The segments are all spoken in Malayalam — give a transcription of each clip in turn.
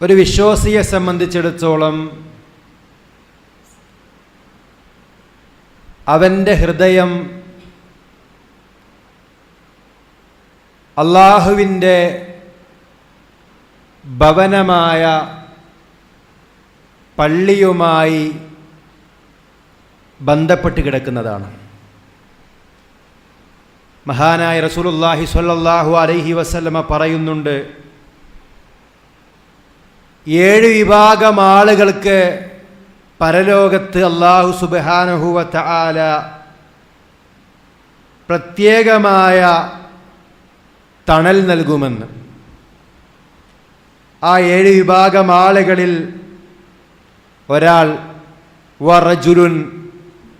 ഒരു വിശ്വാസിയെ സംബന്ധിച്ചിടത്തോളം അവന്റെ ഹൃദയം അള്ളാഹുവിന്റെ ഭവനമായ പള്ളിയുമായി ബന്ധപ്പെട്ട് കിടക്കുന്നതാണ്. മഹാനായ റസൂലുല്ലാഹി സ്വല്ലല്ലാഹു അലൈഹി വസല്ലമ പറയുന്നുണ്ട് ഏഴ് വിഭാഗം ആളുകൾക്ക് പരലോകത്ത് അള്ളാഹു സുബാനഹുവ ആല പ്രത്യേകമായ തണൽ നൽകുമെന്ന്. ആ ഏഴ് വിഭാഗം ആളുകളിൽ ഒരാൾ വറജുലുൻ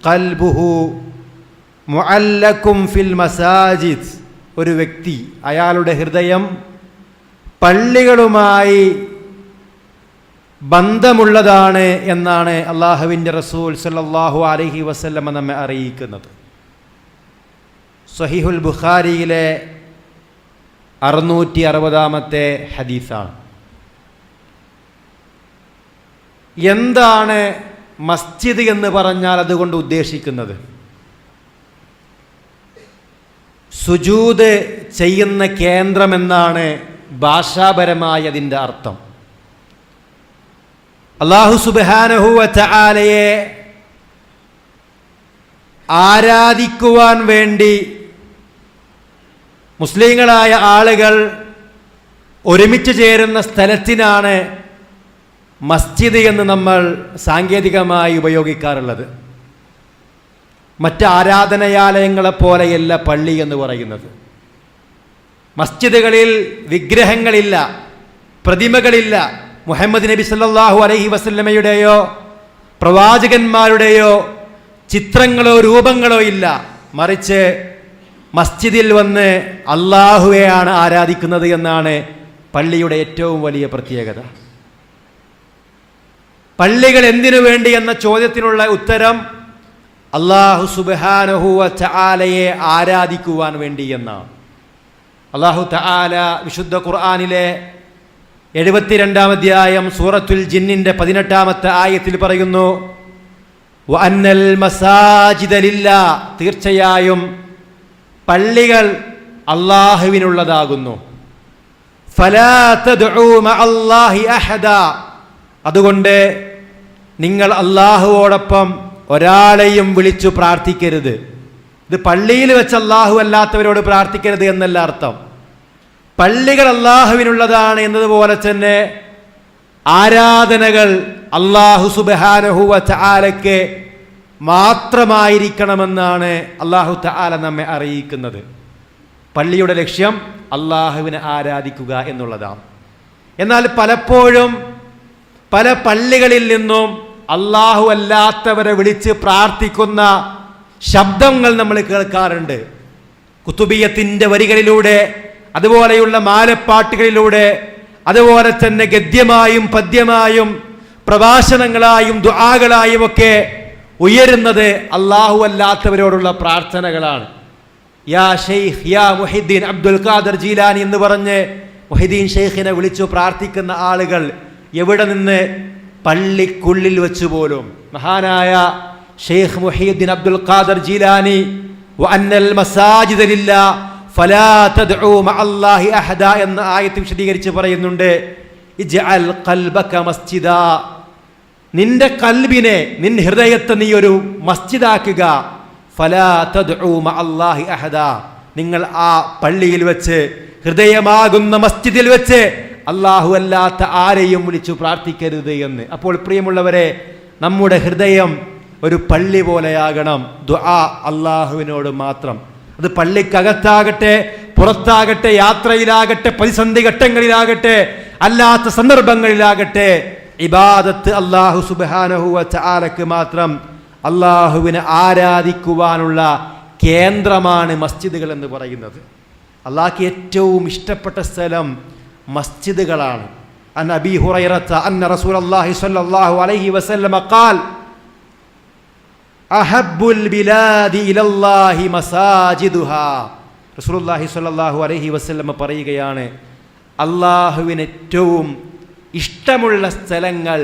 കൽബുഹു മുഅല്ലക്കും ഫിൽ മസാജിദ്. ഒരു വ്യക്തി അയാളുടെ ഹൃദയം പള്ളികളുമായി ബന്ധമുള്ളതാണ് എന്നാണ് അള്ളാഹുവിന്റെ റസൂൽ സല്ലാഹു അലഹി വസ്ല്ലമ നമ്മെ അറിയിക്കുന്നത്. സഹിഹുൽ ബുഖാരിയിലെ അറുന്നൂറ്റി അറുപതാമത്തെ ഹദീസാണ്. എന്താണ് മസ്ജിദ് എന്ന് പറഞ്ഞാൽ അതുകൊണ്ട് ഉദ്ദേശിക്കുന്നത്? സുജൂത് ചെയ്യുന്ന കേന്ദ്രമെന്നാണ് ഭാഷാപരമായ അതിന്റെ അർത്ഥം. അള്ളാഹു സുബാനഹുവ ചാലയെ ആരാധിക്കുവാൻ വേണ്ടി മുസ്ലിങ്ങളായ ആളുകൾ ഒരുമിച്ച് ചേരുന്ന സ്ഥലത്തിനാണ് മസ്ജിദ് എന്ന് നമ്മൾ സാങ്കേതികമായി ഉപയോഗിക്കാറുള്ളത്. മറ്റ് ആരാധനാലയങ്ങളെ പോലെയല്ല പള്ളി എന്ന് പറയുന്നത്. മസ്ജിദുകളിൽ വിഗ്രഹങ്ങളില്ല പ്രതിമകളില്ല മുഹമ്മദ് നബി സല്ലാഹു അലൈഹി വസല്ലമയുടെയോ പ്രവാചകന്മാരുടെയോ ചിത്രങ്ങളോ രൂപങ്ങളോ ഇല്ല. മറിച്ച് മസ്ജിദിൽ വന്ന് അള്ളാഹുവെയാണ് ആരാധിക്കുന്നത് എന്നാണ് പള്ളിയുടെ ഏറ്റവും വലിയ പ്രത്യേകത. പള്ളികൾ എന്തിനു വേണ്ടി എന്ന ചോദ്യത്തിനുള്ള ഉത്തരം അള്ളാഹു സുബാനഹുവ ചാലയെ ആരാധിക്കുവാൻ വേണ്ടി എന്നാണ്. അള്ളാഹു തആല വിശുദ്ധ ഖുർആാനിലെ എഴുപത്തിരണ്ടാം അധ്യായം സൂറത്തുൽ ജിന്നിന്റെ പതിനെട്ടാമത്തെ ആയത്തിൽ പറയുന്നു വഅന്നൽ മസാജിദലില്ല തീർച്ചയായും പള്ളികൾ അള്ളാഹുവിനുള്ളതാകുന്നു. അതുകൊണ്ട് നിങ്ങൾ അള്ളാഹുവോടൊപ്പം ഒരാളെയും വിളിച്ചു പ്രാർത്ഥിക്കരുത്. ഇത് പള്ളിയിൽ വെച്ച് അള്ളാഹു അല്ലാത്തവരോട് പ്രാർത്ഥിക്കരുത് എന്നല്ല അർത്ഥം. പള്ളികൾ അള്ളാഹുവിനുള്ളതാണ് എന്നതുപോലെ തന്നെ ആരാധനകൾ അള്ളാഹു സുബഹാനഹുവ ചാലയ്ക്ക് മാത്രമായിരിക്കണമെന്നാണ് അള്ളാഹു തആല നമ്മെ അറിയിക്കുന്നത്. പള്ളിയുടെ ലക്ഷ്യം അള്ളാഹുവിനെ ആരാധിക്കുക എന്നുള്ളതാണ്. എന്നാൽ പലപ്പോഴും പല പള്ളികളിൽ നിന്നും അള്ളാഹു അല്ലാത്തവരെ വിളിച്ച് പ്രാർത്ഥിക്കുന്ന ശബ്ദങ്ങൾ നമ്മൾ കേൾക്കാറുണ്ട്. കുത്തുബിയത്തിന്റെ വരികളിലൂടെ അതുപോലെയുള്ള മാലപ്പാട്ടുകളിലൂടെ അതുപോലെ തന്നെ ഗദ്യമായും പദ്യമായും പ്രഭാഷണങ്ങളായും ദുആകളായും ഒക്കെ ഉയരുന്നത് അള്ളാഹു അല്ലാത്തവരോടുള്ള പ്രാർത്ഥനകളാണ്. യാ ഷെയ്ഖ് യാ മുഹിദ്ദീൻ അബ്ദുൽ ഖാദർ ജീലാനി എന്ന് പറഞ്ഞ് മുഹിദ്ദീൻ ഷെയ്ഖിനെ വിളിച്ചു പ്രാർത്ഥിക്കുന്ന ആളുകൾ എവിടെ നിന്ന്? പള്ളിക്കുള്ളിൽ വെച്ച് പോലും. മഹാനായ ഷെയ്ഖ് മുഹീദ്ദീൻ അബ്ദുൽ ഖാദർ ജീലാനി വന്നൽ മസാജിദ അഹദ എന്ന ആയത്ത് വിശദീകരിച്ച് പറയുന്നുണ്ട്. നിന്റെ കൽബിനെ നിൻ ഹൃദയത്തെ നീ ഒരു മസ്ജിദാക്കുക. അഹദ. നിങ്ങൾ ആ പള്ളിയിൽ വെച്ച് ഹൃദയമാകുന്ന മസ്ജിദിൽ വെച്ച് അള്ളാഹു അല്ലാത്ത ആരെയും വിളിച്ചു പ്രാർത്ഥിക്കരുത് എന്ന്. അപ്പോൾ പ്രിയമുള്ളവരെ നമ്മുടെ ഹൃദയം ഒരു പള്ളി പോലെയാകണം. ദുആ അള്ളാഹുവിനോട് മാത്രം. അത് പള്ളിക്കകത്താകട്ടെ പുറത്താകട്ടെ യാത്രയിലാകട്ടെ പ്രതിസന്ധി ഘട്ടങ്ങളിലാകട്ടെ അല്ലാത്ത സന്ദർഭങ്ങളിലാകട്ടെ ഇബാദത്ത് അള്ളാഹു സുബാനഹുവ ചാലക്ക് മാത്രം അള്ളാഹുവിനെ ആരാധിക്കുവാനുള്ള കേന്ദ്രമാണ് മസ്ജിദുകൾ എന്ന് പറയുന്നത്. അള്ളാഹ്ക്ക് ഏറ്റവും ഇഷ്ടപ്പെട്ട സ്ഥലം മസ്ജിദുകളാണ്. അൻ അബി ഹുറൈറത്ത അന്ന റസൂൽ അള്ളാഹി സ്വല്ലല്ലാഹു അലൈഹി വസല്ലമ ഖാൽ അഹബ്ബുൽ മസാജിദുഹാ. റസൂലുള്ളാഹി സ്വല്ലല്ലാഹു അലൈഹി വസല്ലം പറയുകയാണ് അള്ളാഹുവിന് ഏറ്റവും ഇഷ്ടമുള്ള സ്ഥലങ്ങൾ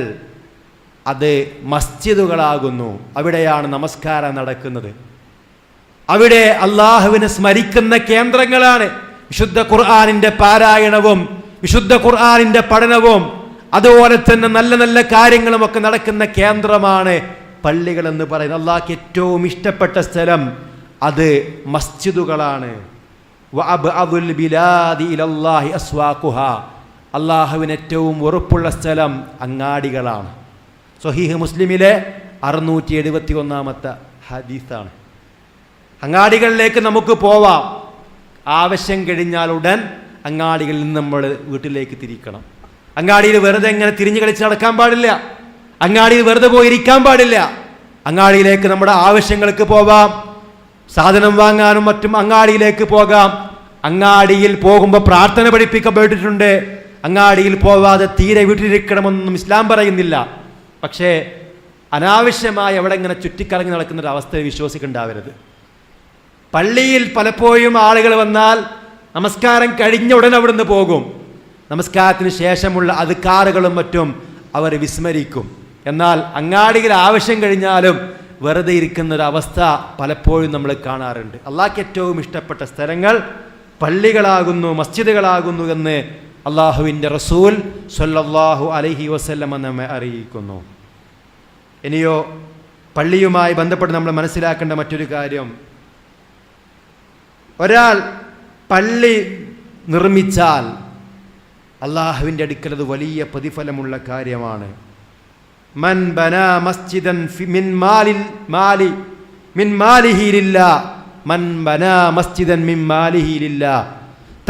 അത് മസ്ജിദുകളാകുന്നു. അവിടെയാണ് നമസ്കാരം നടക്കുന്നത്. അവിടെ അള്ളാഹുവിനെ സ്മരിക്കുന്ന കേന്ദ്രങ്ങളാണ്. വിശുദ്ധ ഖുർആാനിന്റെ പാരായണവും വിശുദ്ധ ഖുർആാനിന്റെ പഠനവും അതുപോലെ തന്നെ നല്ല നല്ല കാര്യങ്ങളും ഒക്കെ നടക്കുന്ന കേന്ദ്രമാണ് പള്ളികൾ എന്ന് പറയുന്നത് അള്ളാഹ്ക്ക് ഏറ്റവും ഇഷ്ടപ്പെട്ട സ്ഥലം അത് മസ്ജിദുകളാണ്. അള്ളാഹുവിന് ഏറ്റവും ഉറപ്പുള്ള സ്ഥലം അങ്ങാടികളാണ്. സൊഹീഹ് മുസ്ലിമിലെ അറുന്നൂറ്റി എഴുപത്തി ഒന്നാമത്തെ ഹദീസാണ്. അങ്ങാടികളിലേക്ക് നമുക്ക് പോവാം. ആവശ്യം കഴിഞ്ഞാൽ ഉടൻ അങ്ങാടികളിൽ നിന്ന് നമ്മൾ വീട്ടിലേക്ക് തിരിക്കണം. അങ്ങാടിയിൽ വെറുതെ എങ്ങനെ തിരിഞ്ഞു കളിച്ച് നടക്കാൻ പാടില്ല. അങ്ങാടിയിൽ വെറുതെ പോയിരിക്കാൻ പാടില്ല. അങ്ങാടിയിലേക്ക് നമ്മുടെ ആവശ്യങ്ങൾക്ക് പോവാം സാധനം വാങ്ങാനും മറ്റും അങ്ങാടിയിലേക്ക് പോകാം. അങ്ങാടിയിൽ പോകുമ്പോൾ പ്രാർത്ഥന പഠിപ്പിക്കപ്പെട്ടിട്ടുണ്ട്. അങ്ങാടിയിൽ പോവാതെ തീരെ വീട്ടിലിരിക്കണമെന്നൊന്നും ഇസ്ലാം പറയുന്നില്ല. പക്ഷേ അനാവശ്യമായി അവിടെ ഇങ്ങനെ ചുറ്റിക്കറങ്ങി നടക്കുന്ന ഒരു അവസ്ഥയെ വിശ്വസിക്കുണ്ടാവരുത്. പള്ളിയിൽ പലപ്പോഴും ആളുകൾ വന്നാൽ നമസ്കാരം കഴിഞ്ഞ ഉടൻ അവിടുന്ന് പോകും. നമസ്കാരത്തിന് ശേഷമുള്ള അത് കാറുകളും മറ്റും അവർ വിസ്മരിക്കും. എന്നാൽ അങ്ങാടിയിൽ ആവശ്യം കഴിഞ്ഞാലും വെറുതെ ഇരിക്കുന്ന ഒരു അവസ്ഥ പലപ്പോഴും നമ്മൾ കാണാറുണ്ട്. അള്ളാഹ്ക്ക് ഏറ്റവും ഇഷ്ടപ്പെട്ട സ്ഥലങ്ങൾ പള്ളികളാകുന്നു മസ്ജിദുകളാകുന്നു എന്ന് അള്ളാഹുവിന്റെ റസൂൽ സല്ലല്ലാഹു അലൈഹി വസ്ല്ലം നമ്മെ അറിയിക്കുന്നു. ഇനിയോ പള്ളിയുമായി ബന്ധപ്പെട്ട് നമ്മൾ മനസ്സിലാക്കേണ്ട മറ്റൊരു കാര്യം. ഒരാൾ പള്ളി നിർമ്മിച്ചാൽ അള്ളാഹുവിന്റെ അടുക്കൽ അത് വലിയ പ്രതിഫലമുള്ള കാര്യമാണ്. മൻ ബന മസ്ജിദൻ മിൻ മാലിൽ മാലി മിൻ മാലിഹീലില്ല മൻ ബന മസ്ജിദൻ മിൻ മാലിഹീലില്ല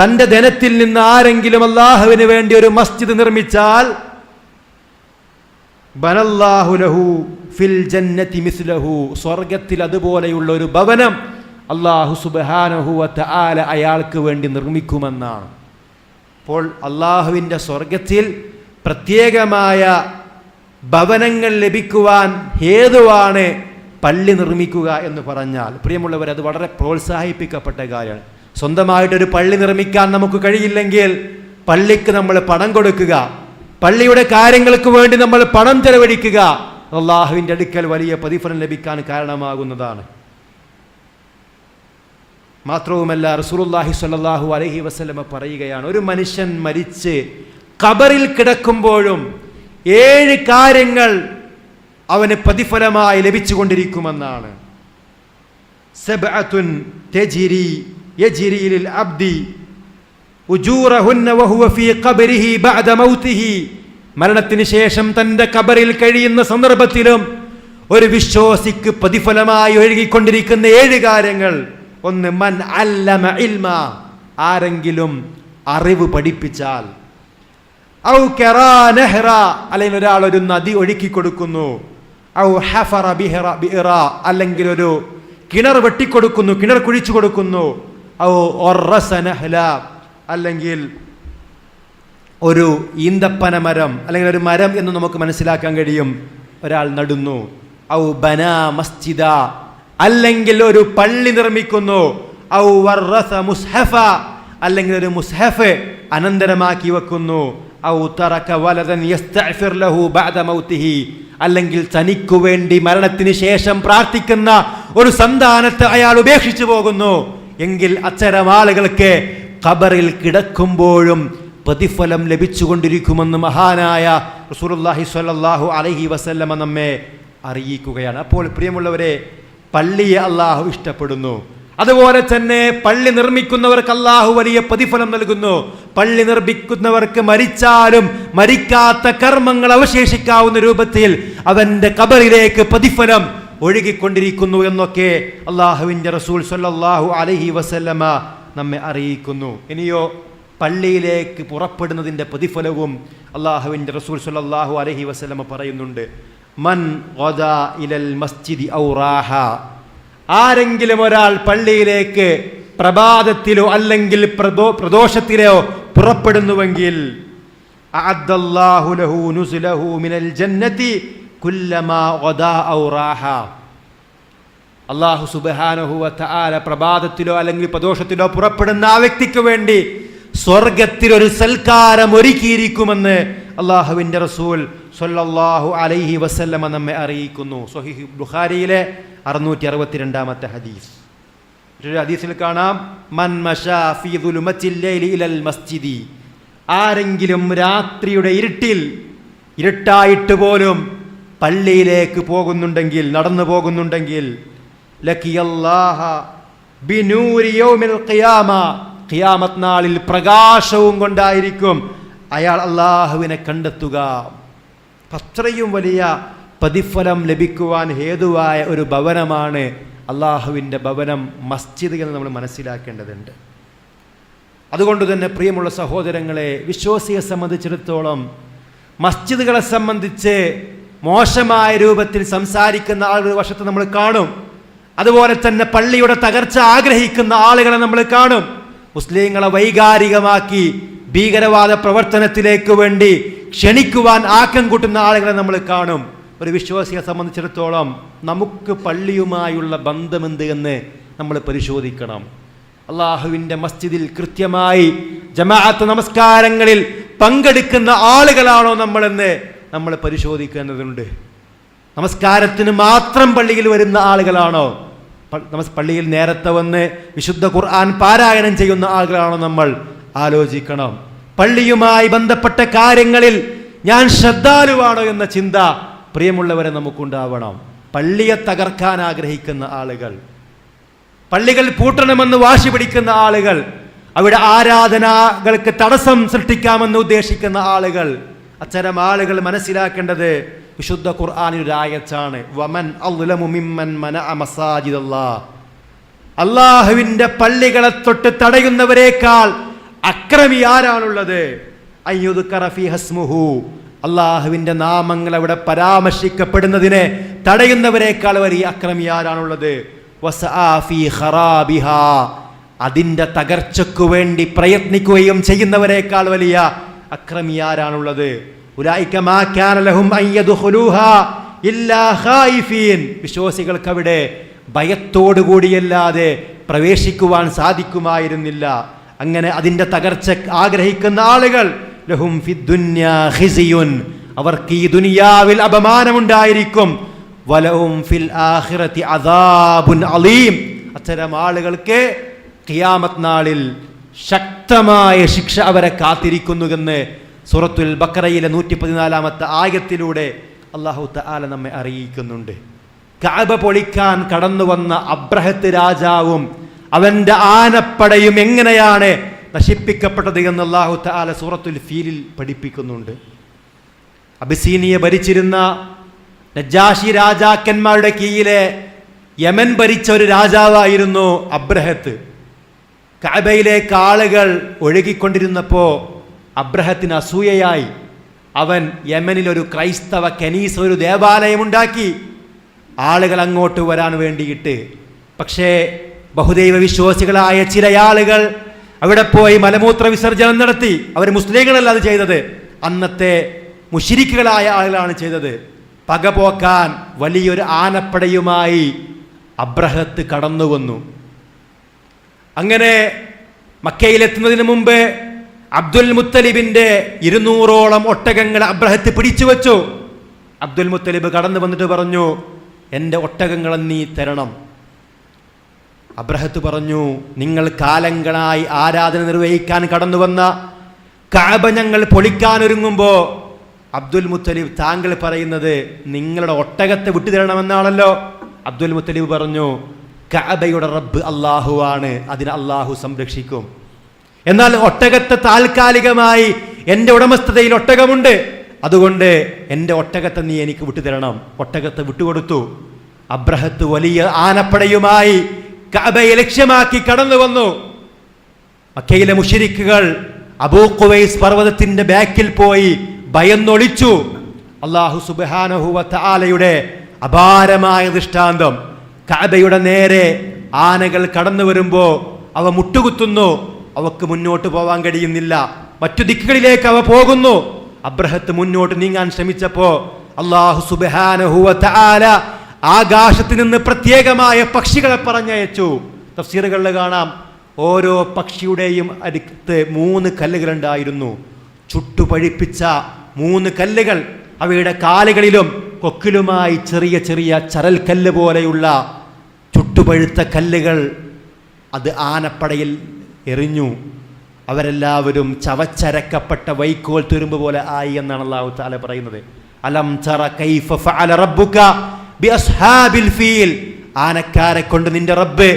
തന്റെ ധനത്തിൽ നിന്ന് ആരെങ്കിലും അള്ളാഹുവിന് വേണ്ടി ഒരു മസ്ജിദ് നിർമ്മിച്ചാൽ ബനല്ലാഹു ലഹു ഫിൽ ജന്നതി മിസ്ലഹു. സ്വർഗത്തിൽ അതുപോലെയുള്ള ഒരു ഭവനം അള്ളാഹു സുബ്ഹാനഹു ആല അയാൾക്ക് വേണ്ടി നിർമ്മിക്കുമെന്നാണ്. അപ്പോൾ അള്ളാഹുവിന്റെ സ്വർഗത്തിൽ പ്രത്യേകമായ ഭവനങ്ങൾ ലഭിക്കുവാൻ ഹേതുവാണ് പള്ളി നിർമ്മിക്കുക എന്ന് പറഞ്ഞാൽ പ്രിയമുള്ളവർ അത് വളരെ പ്രോത്സാഹിപ്പിക്കപ്പെട്ട കാര്യമാണ്. സ്വന്തമായിട്ടൊരു പള്ളി നിർമ്മിക്കാൻ നമുക്ക് കഴിയില്ലെങ്കിൽ പള്ളിക്ക് നമ്മൾ പണം കൊടുക്കുക പള്ളിയുടെ കാര്യങ്ങൾക്ക് വേണ്ടി നമ്മൾ പണം ചെലവഴിക്കുക അള്ളാഹുവിന്റെ അടുക്കൽ വലിയ പ്രതിഫലം ലഭിക്കാൻ കാരണമാകുന്നതാണ്. മാത്രവുമല്ല റസൂലുള്ളാഹി സ്വല്ലല്ലാഹു അലഹി വസ്ലമ പറയുകയാണ് ഒരു മനുഷ്യൻ മരിച്ച് കബറിൽ കിടക്കുമ്പോഴും ഏഴ് കാര്യങ്ങൾ അവന് പ്രതിഫലമായി ലഭിച്ചുകൊണ്ടിരിക്കുമെന്നാണ്. സബ്അത്തുൻ തജിരി യജിരി ലിൽ അബ്ദി വഹുവ ഫീ ഖബരിഹി ബഅദ മൗതിഹി മരണത്തിന് ശേഷം തന്റെ കബറിൽ കഴിയുന്ന സന്ദർഭത്തിലും ഒരു വിശ്വാസിക്ക് പ്രതിഫലമായി ഒഴുകിക്കൊണ്ടിരിക്കുന്ന ഏഴ് കാര്യങ്ങൾ. ഒന്ന് മൻ അല്ലമ ആരെങ്കിലും അറിവ് പഠിപ്പിച്ചാൽ. ഔ അല്ലെങ്കിൽ ഒരാൾ ഒരു നദി ഒഴുക്കി കൊടുക്കുന്നു. ഔ ഹഫറ അല്ലെങ്കിൽ ഒരു കിണർ വെട്ടിക്കൊടുക്കുന്നു കിണർ കുഴിച്ചു കൊടുക്കുന്നു. ഔ അല്ലെങ്കിൽ ഒരു ഈന്തപ്പന മരം അല്ലെങ്കിൽ ഒരു മരം എന്ന് നമുക്ക് മനസ്സിലാക്കാൻ കഴിയും. ഒരാൾ നടുന്നു. ഔ ബന മസ്ജിദ അല്ലെങ്കിൽ ഒരു പള്ളി നിർമ്മിക്കുന്നു. ഔ വർറസ മുസ്ഹഫ അല്ലെങ്കിൽ ഒരു മുസ്ഹഫ് അനന്തരമാക്കി വെക്കുന്നു. ഔ തറക വലതൻ ലഹു ബഅദ മൗതിഹി അല്ലെങ്കിൽ തനിക്കു വേണ്ടി മരണത്തിന് ശേഷം പ്രാർത്ഥിക്കുന്ന ഒരു സന്താനത്തെ അയാൾ ഉപേക്ഷിച്ചു പോകുന്നു. എങ്കിൽ അച്ചരം ആളുകൾക്ക് ഖബറിൽ കിടക്കുമ്പോഴും പ്രതിഫലം ലഭിച്ചുകൊണ്ടിരിക്കുമെന്ന് മഹാനായ റസൂലുള്ളാഹി സ്വല്ലല്ലാഹു അലഹി വസല്ലമ നമ്മെ അറിയിക്കുകയാണ്. അപ്പോൾ പ്രിയമുള്ളവരെ പള്ളിയെ അള്ളാഹു ഇഷ്ടപ്പെടുന്നു. അതുപോലെ തന്നെ പള്ളി നിർമ്മിക്കുന്നവർക്ക് അല്ലാഹു വലിയ പ്രതിഫലം നൽകുന്നു. പള്ളി നിർമ്മിക്കുന്നവർക്ക് മരിച്ചാലും മരിക്കാത്ത കർമ്മങ്ങൾ അവശേഷിക്കാവുന്ന രൂപത്തിൽ അവന്റെ കബറിലേക്ക് പ്രതിഫലം ഒഴുകിക്കൊണ്ടിരിക്കുന്നു എന്നൊക്കെ അള്ളാഹുവിന്റെ റസൂൽ സല്ലാഹു അലഹി വസല്ലമ നമ്മെ അറിയിക്കുന്നു. ഇനിയോ പള്ളിയിലേക്ക് പുറപ്പെടുന്നതിന്റെ പ്രതിഫലവും അള്ളാഹുവിന്റെ റസൂൽ സല്ലാഹു അലഹി വസല്ലമ പറയുന്നുണ്ട്. മൻ ഇലൽ മസ്ജിദി ഔ റാഹ ആരെങ്കിലും ഒരാൾ പള്ളിയിലേക്ക് പ്രഭാതത്തിലോ അല്ലെങ്കിൽ പ്രദോ പ്രദോഷത്തിലോ പുറപ്പെടുന്നുവെങ്കിൽ അള്ളാഹു സുബഹാനഹുവ ആല പ്രഭാതത്തിലോ അല്ലെങ്കിൽ പ്രദോഷത്തിലോ പുറപ്പെടുന്ന ആ വ്യക്തിക്ക് വേണ്ടി സ്വർഗത്തിൽ ഒരു സൽക്കാരം ഒരുക്കിയിരിക്കുമെന്ന് അള്ളാഹുവിന്റെ റസൂൽ സൊല്ലാഹു അലൈഹി വസല്ലമ നമ്മെ അറിയിക്കുന്നു. സ്വഹീഹ് ബുഖാരിയിലെ അറുന്നൂറ്റി അറുപത്തിരണ്ടാമത്തെ ഹദീസ്. മറ്റൊരു ഹദീസിൽ കാണാം ഇലൽ മസ്ജിദി. ആരെങ്കിലും രാത്രിയുടെ ഇരുട്ടിൽ ഇരുട്ടായിട്ട് പോലും പള്ളിയിലേക്ക് പോകുന്നുണ്ടെങ്കിൽ നടന്നു പോകുന്നുണ്ടെങ്കിൽ ലക്കിയല്ലാഹ ബിനൂരി യൗമിൽ ഖിയാമ. ഖിയാമത്ത് നാളിൽ പ്രകാശവും കൊണ്ടായിരിക്കും അയാൾ അള്ളാഹുവിനെ കണ്ടെത്തുക. അത്രയും വലിയ പ്രതിഫലം ലഭിക്കുവാൻ ഹേതുവായ ഒരു ഭവനമാണ് അള്ളാഹുവിന്റെ ഭവനം മസ്ജിദ് എന്ന് നമ്മൾ മനസ്സിലാക്കേണ്ടതുണ്ട്. അതുകൊണ്ട് തന്നെ പ്രിയമുള്ള സഹോദരങ്ങളെ വിശ്വാസിയെ സംബന്ധിച്ചിടത്തോളം മസ്ജിദുകളെ സംബന്ധിച്ച് മോശമായ രൂപത്തിൽ സംസാരിക്കുന്ന ആളുകൾ വശത്ത് നമ്മൾ കാണും. അതുപോലെ തന്നെ പള്ളിയുടെ തകർച്ച ആഗ്രഹിക്കുന്ന ആളുകളെ നമ്മൾ കാണും. മുസ്ലിങ്ങളെ വൈകാരികമാക്കി ഭീകരവാദ പ്രവർത്തനത്തിലേക്ക് വേണ്ടി ക്ഷണിക്കുവാൻ ആക്കം കൂട്ടുന്ന ആളുകളെ നമ്മൾ കാണും. ഒരു വിശ്വാസിയെ സംബന്ധിച്ചിടത്തോളം നമുക്ക് പള്ളിയുമായുള്ള ബന്ധമെന്ത് എന്ന് നമ്മൾ പരിശോധിക്കണം. അള്ളാഹുവിന്റെ മസ്ജിദിൽ കൃത്യമായി ജമാഅത്ത് നമസ്കാരങ്ങളിൽ പങ്കെടുക്കുന്ന ആളുകളാണോ നമ്മളെന്ന് നമ്മൾ പരിശോധിക്കേണ്ടതുണ്ട്. നമസ്കാരത്തിന് മാത്രം പള്ളിയിൽ വരുന്ന ആളുകളാണോ? പള്ളിയിൽ നേരത്തെ വന്ന് വിശുദ്ധ ഖുർആൻ പാരായണം ചെയ്യുന്ന ആളുകളാണോ നമ്മൾ? ആലോചിക്കണം. പള്ളിയുമായി ബന്ധപ്പെട്ട കാര്യങ്ങളിൽ ഞാൻ ശ്രദ്ധാലുവാണോ എന്ന ചിന്ത പ്രിയമുള്ളവരെ നമുക്കുണ്ടാവണം. പള്ളിയെ തകർക്കാൻ ആഗ്രഹിക്കുന്ന ആളുകൾ പള്ളികൾ പൂട്ടണമെന്ന് വാശി പിടിക്കുന്ന ആളുകൾ അവിടെ ആരാധനകൾക്ക് തടസ്സം സൃഷ്ടിക്കാമെന്ന് ഉദ്ദേശിക്കുന്ന ആളുകൾ. അത്തരം ആളുകൾ മനസ്സിലാക്കേണ്ടത് വിശുദ്ധ ആയത്താണ്. വമൻ അള്ളാഹുവിന്റെ പള്ളികളെ തൊട്ട് തടയുന്നവരെക്കാൾ അക്രമി ആരാണുള്ളത്? ഹസ്മുഹു. അള്ളാഹുവിന്റെ നാമങ്ങൾ അവിടെ പരാമർശിക്കപ്പെടുന്നതിനെ തടയുന്നവരെക്കാൾ വലിയ അക്രമി ആരാണുള്ളത്? അതിന്റെ തകർച്ചയ്ക്കു വേണ്ടി പ്രയത്നിക്കുകയും ചെയ്യുന്നവരെക്കാൾ വലിയ അക്രമി ആരാണുള്ളത്? വിശ്വാസികൾക്ക് അവിടെ ഭയത്തോടുകൂടിയല്ലാതെ പ്രവേശിക്കുവാൻ സാധിക്കുമായിരുന്നില്ല. അങ്ങനെ അതിന്റെ തകർച്ച ആഗ്രഹിക്കുന്ന ആളുകൾ ലഹും ഖിസിയുൻ. അവർക്ക് ഈ ദുനിയാവിൽ അപമാനമുണ്ടായിരിക്കും. വലവും ഫിൽ ആഖിറതി അദാബുൻ അലീം. അത്തരം ആളുകൾക്ക് ഖിയാമത് നാളിൽ ശക്തമായ ശിക്ഷ അവരെ കാത്തിരിക്കുന്നുവെന്ന് സൂറത്തുൽ ബക്കറയിലെ നൂറ്റി പതിനാലാമത്തെ ആയത്തിലൂടെ അള്ളാഹു തആല നമ്മെ അറിയിക്കുന്നുണ്ട്. കാബ പൊളിക്കാൻ കടന്നു വന്ന അബ്രഹത്ത് രാജാവും അവന്റെ ആനപ്പടയും എങ്ങനെയാണ് നശിപ്പിക്കപ്പെട്ടത് എന്ന് അള്ളാഹു തആല സൂറത്തുൽ ഫീലിൽ പഠിപ്പിക്കുന്നുണ്ട്. അബിസീനിയെ ഭരിച്ചിരുന്ന നജാഷി രാജാക്കന്മാരുടെ കീഴിലെ യമൻ ഭരിച്ച ഒരു രാജാവായിരുന്നു അബ്രഹത്ത്. കഅബയിലേക്ക് ആളുകൾ ഒഴുകിക്കൊണ്ടിരുന്നപ്പോൾ അബ്രഹത്തിന് അസൂയയായി. അവൻ യമനിൽ ഒരു ക്രൈസ്തവ കനീസ ഒരു ദേവാലയമുണ്ടാക്കി. ആളുകൾ അങ്ങോട്ട് വരാൻ വേണ്ടിയിട്ട്. പക്ഷേ ബഹുദൈവ വിശ്വാസികളായ ചില ആളുകൾ അവിടെ പോയി മലമൂത്ര വിസർജനം നടത്തി. അവർ മുസ്ലിങ്ങളല്ല അത് ചെയ്തത്. അന്നത്തെ മുഷിരിക്കുകളായ ആളുകളാണ് ചെയ്തത്. പക പോക്കാൻ വലിയൊരു ആനപ്പടയുമായി അബ്രഹത്ത് കടന്നു വന്നു. അങ്ങനെ മക്കയിലെത്തുന്നതിന് മുമ്പ് അബ്ദുൽ മുത്തലിബിന്റെ ഇരുന്നൂറോളം ഒട്ടകങ്ങൾ അബ്രഹത്ത് പിടിച്ചു വച്ചു. അബ്ദുൽ മുത്തലിബ് കടന്നു വന്നിട്ട് പറഞ്ഞു എന്റെ ഒട്ടകങ്ങളെ നീ തരണം. അബ്രഹത്ത് പറഞ്ഞു നിങ്ങൾ കാലങ്ങളായി ആരാധന നിർവഹിക്കാൻ കടന്നു വന്ന കാബ ഞങ്ങൾ പൊളിക്കാനൊരുങ്ങുമ്പോൾ അബ്ദുൽ മുത്തലിബ് താങ്കൾ പറയുന്നത് നിങ്ങളുടെ ഒട്ടകത്തെ വിട്ടുതരണമെന്നാണല്ലോ. അബ്ദുൽ മുത്തലിബ് പറഞ്ഞു കാബയുടെ റബ്ബ് അള്ളാഹുവാണ് അതിനെ അള്ളാഹു സംരക്ഷിക്കും. എന്നാൽ ഒട്ടകത്തെ താൽക്കാലികമായി എന്റെ ഉടമസ്ഥതയിൽ ഒട്ടകമുണ്ട്. അതുകൊണ്ട് എന്റെ ഒട്ടകത്തെ നീ എനിക്ക് വിട്ടുതരണം. ഒട്ടകത്തെ വിട്ടുകൊടുത്തു. അബ്രഹത്ത് വലിയ ആനപ്പടയുമായി കഅബയെ ലക്ഷ്യമാക്കി കടന്നു വന്നു. മക്കയിലെ മുഷിരിക്കുകൾ അബൂ ഖുവൈസ് പർവതത്തിന്റെ ബാക്കിൽ പോയി ഭയന്നൊളിച്ചു. അള്ളാഹു സുബാനഹുവ താലയുടെ അപാരമായ ദൃഷ്ടാന്തം. കഅബയുടെ നേരെ ആനകൾ കടന്നു വരുമ്പോൾ അവ മുട്ടുകുത്തുന്നു. അവക്ക് മുന്നോട്ട് പോവാൻ കഴിയുന്നില്ല. മറ്റു ദിക്കുകളിലേക്ക് അവ പോകുന്നു. അബ്രഹത്ത് മുന്നോട്ട് നീങ്ങാൻ ശ്രമിച്ചപ്പോ അള്ളാഹു സുബാനഹുവ താല ആകാശത്ത് നിന്ന് പ്രത്യേകമായ പക്ഷികളെ പറഞ്ഞയച്ചു. തഫ്സീറുകളിൽ കാണാം. ഓരോ പക്ഷിയുടെയും അടുത്ത് മൂന്ന് കല്ലുകളുണ്ടായിരുന്നു. ചുട്ടുപഴിപ്പിച്ച മൂന്ന് കല്ലുകൾ അവയുടെ കാലുകളിലും കൊക്കിലുമായി ചെറിയ ചെറിയ ചരൽ കല്ല് പോലെയുള്ള ചുട്ടുപഴുത്ത കല്ലുകൾ അത് ആനപ്പടയിൽ എറിഞ്ഞു. അവരെല്ലാവരും ചവച്ചരക്കപ്പെട്ട വൈക്കോൽ തുരുമ്പ് പോലെ ആയി എന്നാണ് അള്ളാഹു താല പറയുന്നത്. അലം ചറ കൈഫ ഫഅല റബ്ബുക ബി അസ്ഹാബിൽ ഫീൽ. ആനക്കാരെ കൊണ്ട് നിന്റെ റബ്ബ്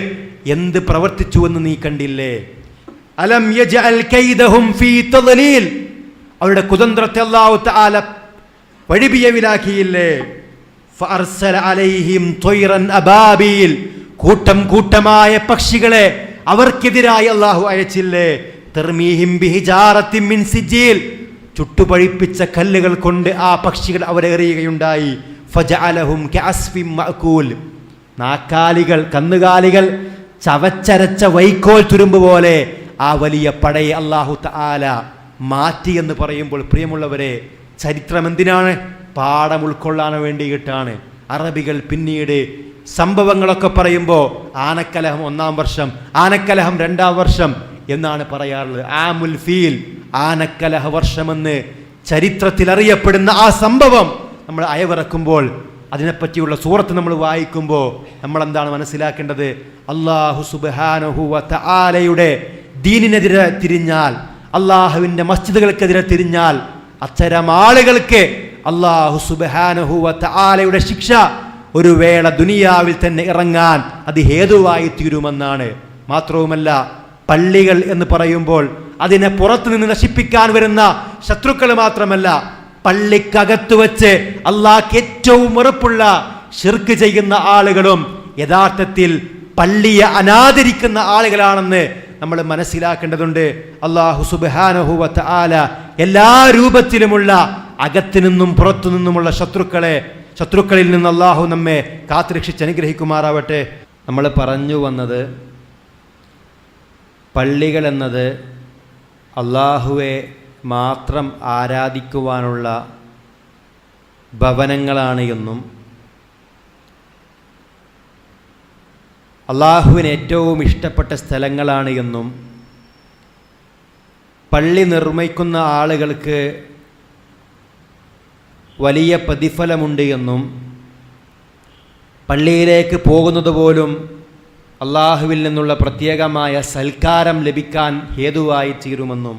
എന്ത് പ്രവർത്തിച്ചു എന്ന് നീ കണ്ടില്ലേ? അലം ഫീ തദ്ലീൽ. അവരുടെ കുതന്ത്രത്തെ അല്ലാഹു തആല വഴിപിയവിലാക്കിയില്ലേ ഫഅർസല അലൈഹിം ത്വയ്റൻ അബാബീൽ. കൂട്ടം കൂട്ടമായ പക്ഷികളെ അവർക്കെതിരായി അള്ളാഹു അയച്ചില്ലേ? തെർമീഹിം ബിഹിജാറത്തിൻ മിൻ സിജീൽ ചുട്ടുപഴിപ്പിച്ച കല്ലുകൾ കൊണ്ട് ആ പക്ഷികൾ അവരെ എറിയുകയുണ്ടായി. ഫജഅലഹും കഅസ്ഫിൻ മഅകൂൽ. നാക്കാലികൾ കന്നുകാലികൾ ചവച്ചരച്ച വൈക്കോൽ തുരുമ്പ് പോലെ ആ വലിയ പടയെ അള്ളാഹു തആല മാറ്റി എന്ന് പറയുമ്പോൾ പ്രിയമുള്ളവരെ ചരിത്രം എന്തിനാണ്? പാഠം ഉൾക്കൊള്ളാൻ വേണ്ടിയിട്ടാണ്. അറബികൾ പിന്നീട് സംഭവങ്ങളൊക്കെ പറയുമ്പോൾ ആനക്കലഹം ഒന്നാം വർഷം ആനക്കലഹം രണ്ടാം വർഷം എന്നാണ് പറയാറുള്ളത്. ആമുൽ ഫീൽ ആനക്കലഹ വർഷമെന്ന് ചരിത്രത്തിൽ അറിയപ്പെടുന്ന ആ സംഭവം നമ്മൾ അയവിറക്കുമ്പോൾ അതിനെപ്പറ്റിയുള്ള സൂറത്ത് നമ്മൾ വായിക്കുമ്പോൾ നമ്മൾ എന്താണ് മനസ്സിലാക്കേണ്ടത്? അള്ളാഹു സുബാനഹുവ ആലയുടെ ദീനിനെതിരെ തിരിഞ്ഞാൽ അള്ളാഹുവിന്റെ മസ്ജിദുകൾക്കെതിരെ തിരിഞ്ഞാൽ അത്തരം ആളുകൾക്ക് അള്ളാഹു സുബാനഹുവ ആലയുടെ ശിക്ഷ ഒരു വേള ദുനിയാവിൽ തന്നെ ഇറങ്ങാൻ അത് ഹേതുവായി തീരുമെന്നാണ്. മാത്രവുമല്ല പള്ളികൾ എന്ന് പറയുമ്പോൾ അതിനെ പുറത്തുനിന്ന് നശിപ്പിക്കാൻ വരുന്ന ശത്രുക്കൾ മാത്രമല്ല പള്ളിക്കകത്ത് വെച്ച് അള്ളാഹ് ഏറ്റവും ഉറപ്പുള്ള ഷിർക്ക് ചെയ്യുന്ന ആളുകളും യഥാർത്ഥത്തിൽ പള്ളിയെ അനാദരിക്കുന്ന ആളുകളാണെന്ന് നമ്മൾ മനസ്സിലാക്കേണ്ടതുണ്ട്. അള്ളാഹു സുബാനഹുവത്ത് ആല എല്ലാ രൂപത്തിലുമുള്ള അകത്തു നിന്നും പുറത്തു നിന്നുമുള്ള ശത്രുക്കളെ ശത്രുക്കളിൽ നിന്ന് അള്ളാഹു നമ്മെ കാത്തുരക്ഷിച്ച് അനുഗ്രഹിക്കുമാറാവട്ടെ. നമ്മൾ പറഞ്ഞു വന്നത് പള്ളികൾ എന്നത് അള്ളാഹുവെ മാത്രം ആരാധിക്കുവാനുള്ള ഭവനങ്ങളാണ് എന്നും അള്ളാഹുവിന് ഏറ്റവും ഇഷ്ടപ്പെട്ട സ്ഥലങ്ങളാണ് എന്നും പള്ളി നിർമ്മിക്കുന്ന ആളുകൾക്ക് വലിയ പ്രതിഫലമുണ്ട് എന്നും പള്ളിയിലേക്ക് പോകുന്നത് പോലും അള്ളാഹുവിൽ നിന്നുള്ള പ്രത്യേകമായ സൽക്കാരം ലഭിക്കാൻ ഹേതുവായി തീരുമെന്നും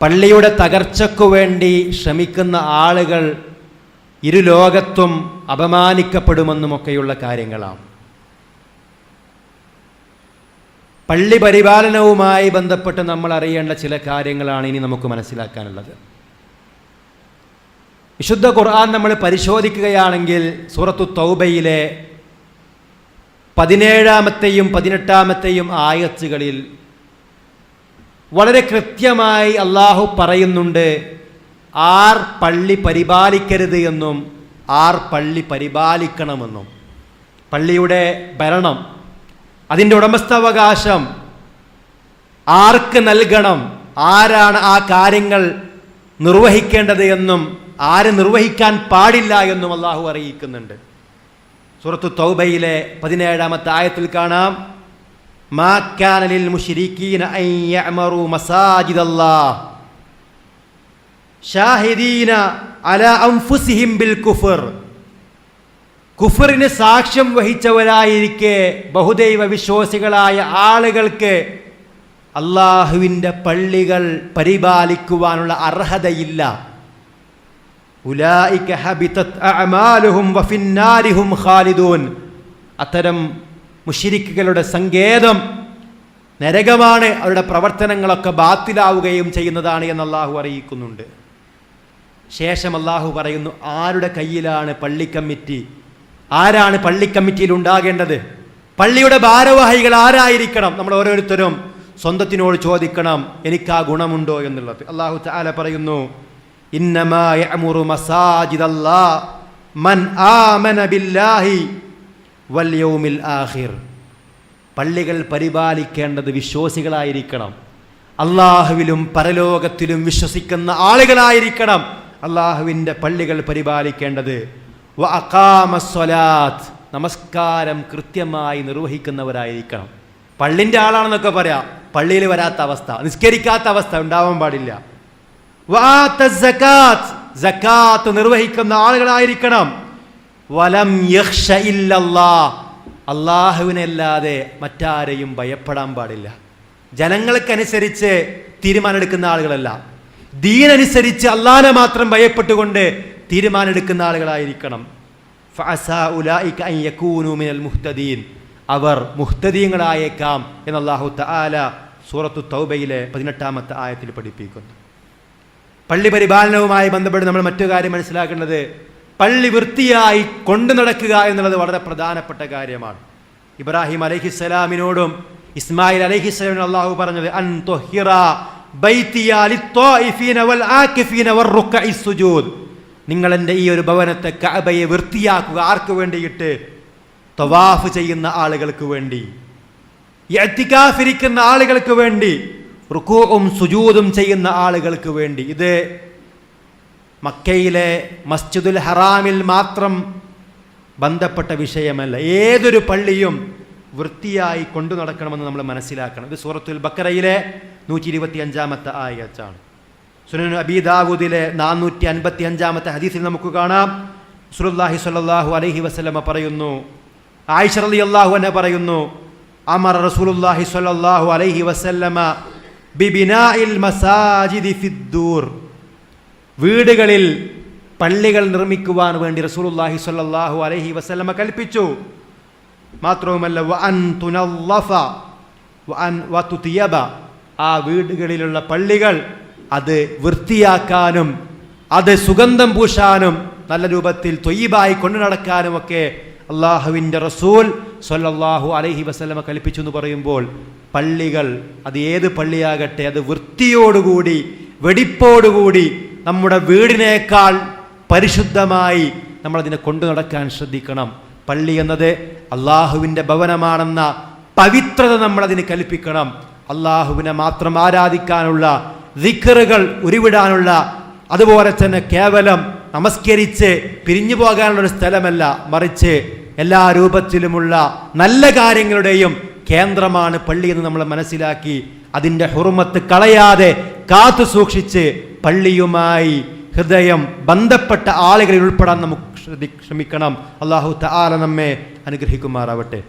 പള്ളിയുടെ തകർച്ചയ്ക്കു വേണ്ടി ശ്രമിക്കുന്ന ആളുകൾ ഇരു ലോകത്തും അപമാനിക്കപ്പെടുമെന്നുമൊക്കെയുള്ള കാര്യങ്ങളാണ്. പള്ളി പരിപാലനവുമായി ബന്ധപ്പെട്ട് നമ്മൾ അറിയേണ്ട ചില കാര്യങ്ങളാണ് ഇനി നമുക്ക് മനസ്സിലാക്കാനുള്ളത്. വിശുദ്ധ ഖുർആൻ നമ്മൾ പരിശോധിക്കുകയാണെങ്കിൽ സൂറത്തു തൗബയിലെ പതിനേഴാമത്തെയും പതിനെട്ടാമത്തെയും ആയത്തുകളിൽ വളരെ കൃത്യമായി അള്ളാഹു പറയുന്നുണ്ട് ആർ പള്ളി പരിപാലിക്കരുത് എന്നും ആർ പള്ളി പരിപാലിക്കണമെന്നും. പള്ളിയുടെ ഭരണം അതിന്റെ ഉടമസ്ഥാവകാശം ആർക്ക് നൽകണം ആരാണ് ആ കാര്യങ്ങൾ നിർവഹിക്കേണ്ടത് എന്നും ആര് നിർവഹിക്കാൻ പാടില്ല എന്നും അള്ളാഹു അറിയിക്കുന്നുണ്ട്. സൂറത്തു തൗബയിലെ പതിനേഴാമത്തെ ആയത്തിൽ കാണാം കുഫറിന് സാക്ഷ്യം വഹിച്ചവരായിരിക്കെ ബഹുദൈവ വിശ്വാസികളായ ആളുകൾക്ക് അള്ളാഹുവിന്റെ പള്ളികൾ പരിപാലിക്കുവാനുള്ള അർഹതയില്ല. ഉലായിക്കും ഹബിതത് വഫിന്നാരിഹും ഖാലിദൂൻ. അത്തരം മുഷിരിക്കുകളുടെ സങ്കേതം നരകമാണ്. അവരുടെ പ്രവർത്തനങ്ങളൊക്കെ ബാത്തിലാവുകയും ചെയ്യുന്നതാണ് എന്ന് അള്ളാഹു അറിയിക്കുന്നുണ്ട്. ശേഷം അള്ളാഹു പറയുന്നു ആരുടെ കയ്യിലാണ് പള്ളിക്കമ്മിറ്റി? ആരാണ് പള്ളിക്കമ്മിറ്റിയിൽ ഉണ്ടാകേണ്ടത്? പള്ളിയുടെ ഭാരവാഹികൾ ആരായിരിക്കണം? നമ്മൾ ഓരോരുത്തരും സ്വന്തത്തിനോട് ചോദിക്കണം എനിക്ക് ആ ഗുണമുണ്ടോ എന്നുള്ളത്? അള്ളാഹു താല പറയുന്നു ഇന്നമാ മസാജിദ് അല്ലാ മൻ ആമന ബില്ലാഹി വൽ ആഹിർ പള്ളികൾ പരിപാലിക്കേണ്ടത് വിശ്വാസികളായിരിക്കണം. അള്ളാഹുവിലും പരലോകത്തിലും വിശ്വസിക്കുന്ന ആളുകളായിരിക്കണം അള്ളാഹുവിന്റെ പള്ളികൾ പരിപാലിക്കേണ്ടത്. വ അഖാമസ്വലാത്ത് നമസ്കാരം കൃത്യമായി നിർവഹിക്കുന്നവരായിരിക്കണം. പള്ളിന്റെ ആളാണെന്നൊക്കെ പറയാം. പള്ളിയിൽ വരാത്ത അവസ്ഥ നിസ്കരിക്കാത്ത അവസ്ഥ ഉണ്ടാവാൻ പാടില്ല. വആത്ത ജക്കാത്ത് നിർവഹിക്കുന്ന ആളുകളായിരിക്കണം. വലം യക്ഷ ഇല്ലല്ലാ. അള്ളാഹുവിനല്ലാതെ മറ്റാരെയും ഭയപ്പെടാൻ പാടില്ല. ജനങ്ങൾക്കനുസരിച്ച് തീരുമാനമെടുക്കുന്ന ആളുകളല്ല. ദീനനുസരിച്ച് അള്ളാഹനെ മാത്രം ഭയപ്പെട്ടുകൊണ്ട് തീരുമാനമെടുക്കുന്ന ആളുകളായിരിക്കണം. മുഹ്തദീൻ. അവർ മുഹ്തദീങ്ങളായേക്കാം എന്ന് അല്ലാഹു തആല സൂറത്തു തൗബയിലെ പതിനെട്ടാമത്തെ ആയത്തിൽ പഠിപ്പിക്കുന്നു. പള്ളി പരിപാലനവുമായി ബന്ധപ്പെട്ട് നമ്മൾ മറ്റു കാര്യം മനസ്സിലാക്കേണ്ടത് പള്ളി വൃത്തിയായി കൊണ്ടു നടക്കുക എന്നുള്ളത് വളരെ പ്രധാനപ്പെട്ട കാര്യമാണ്. ഇബ്രാഹിം അലഹിസ്സലാമിനോടും ഇസ്മായിൽ അലഹിസ്സലാമിന് അള്ളാഹു പറഞ്ഞത് അൻ നിങ്ങൾ എന്റെ ഈ ഒരു ഭവനത്തെ കഅബയെ വൃത്തിയാക്കുക ആർക്ക് വേണ്ടിയിട്ട്? തവാഫ് ചെയ്യുന്ന ആളുകൾക്ക് വേണ്ടി. എത്തിക്കാഫിരിക്കുന്ന ആളുകൾക്ക് വേണ്ടി. റുക്കൂവും സുജൂതും ചെയ്യുന്ന ആളുകൾക്ക് വേണ്ടി. ഇത് മക്കയിലെ മസ്ജിദുൽ ഹറാമിൽ മാത്രം ബന്ധപ്പെട്ട വിഷയമല്ല. ഏതൊരു പള്ളിയും വൃത്തിയായി കൊണ്ടു നടക്കണമെന്ന് നമ്മൾ മനസ്സിലാക്കണം. ഇത് സൂറത്തുൽ ബക്കറയിലെ നൂറ്റി ഇരുപത്തി അഞ്ചാമത്തെ ആയച്ചാണ് സുനൻ അബീദാവൂദിലെ നാനൂറ്റി അൻപത്തി അഞ്ചാമത്തെ ഹദീസിൽ നമുക്ക് കാണാം. സുലുല്ലാഹി സ്വല്ലാഹു അലഹി വസ്ലമ പറയുന്നു ആയിഷ അള്ളാഹു എന്നെ പറയുന്നു അമർ റസൂലുള്ളാഹി സ്വല്ലല്ലാഹു അലൈഹി വസല്ലമ ബിബിനാഇൽ മസാജിദി ഫിദ്ദൂർ വീടുകളിൽ പള്ളികൾ നിർമ്മിക്കുവാൻ വേണ്ടി റസൂലുള്ളാഹി സ്വല്ലല്ലാഹു അലൈഹി വസല്ലമ കൽപ്പിച്ചു. മാത്രവുമല്ല വഅൻ തുനല്ലഫ വഅൻ വതുതിയബ ആ വീടുകളിലുള്ള പള്ളികൾ അത് വൃത്തിയാക്കാനും അത് സുഗന്ധം പൂശാനും നല്ല രൂപത്തിൽ തൊയ്യബായി കൊണ്ടു നടക്കാനുമൊക്കെ അള്ളാഹുവിന്റെ റസൂൽ സൊല്ലാഹു അലഹി വസ്ലമ കൽപ്പിച്ചു എന്ന് പറയുമ്പോൾ പള്ളികൾ അത് ഏത് പള്ളിയാകട്ടെ അത് വൃത്തിയോടുകൂടി വെടിപ്പോടുകൂടി നമ്മുടെ വീടിനേക്കാൾ പരിശുദ്ധമായി നമ്മളതിനെ കൊണ്ടു നടക്കാൻ ശ്രദ്ധിക്കണം. പള്ളി എന്നത് അള്ളാഹുവിന്റെ ഭവനമാണെന്ന പവിത്രത നമ്മളതിന് കൽപ്പിക്കണം. അള്ളാഹുവിനെ മാത്രം ആരാധിക്കാനുള്ള ദിക്കറുകൾ ഉരുവിടാനുള്ള അതുപോലെ തന്നെ കേവലം നമസ്കരിച്ച് പിരിഞ്ഞു പോകാനുള്ള ഒരു സ്ഥലമല്ല മറിച്ച് എല്ലാ രൂപത്തിലുമുള്ള നല്ല കാര്യങ്ങളുടെയും കേന്ദ്രമാണ് പള്ളി എന്ന് നമ്മൾ മനസ്സിലാക്കി അതിന്റെ ഹുറുമത്ത് കളയാതെ കാത്തു സൂക്ഷിച്ച് പള്ളിയുമായി ഹൃദയം ബന്ധപ്പെട്ട ആളുകളിൽ ഉൾപ്പെടാൻ നമുക്ക് ശ്രമിക്കണം. അള്ളാഹു തആല നമ്മെ അനുഗ്രഹിക്കുമാറാവട്ടെ.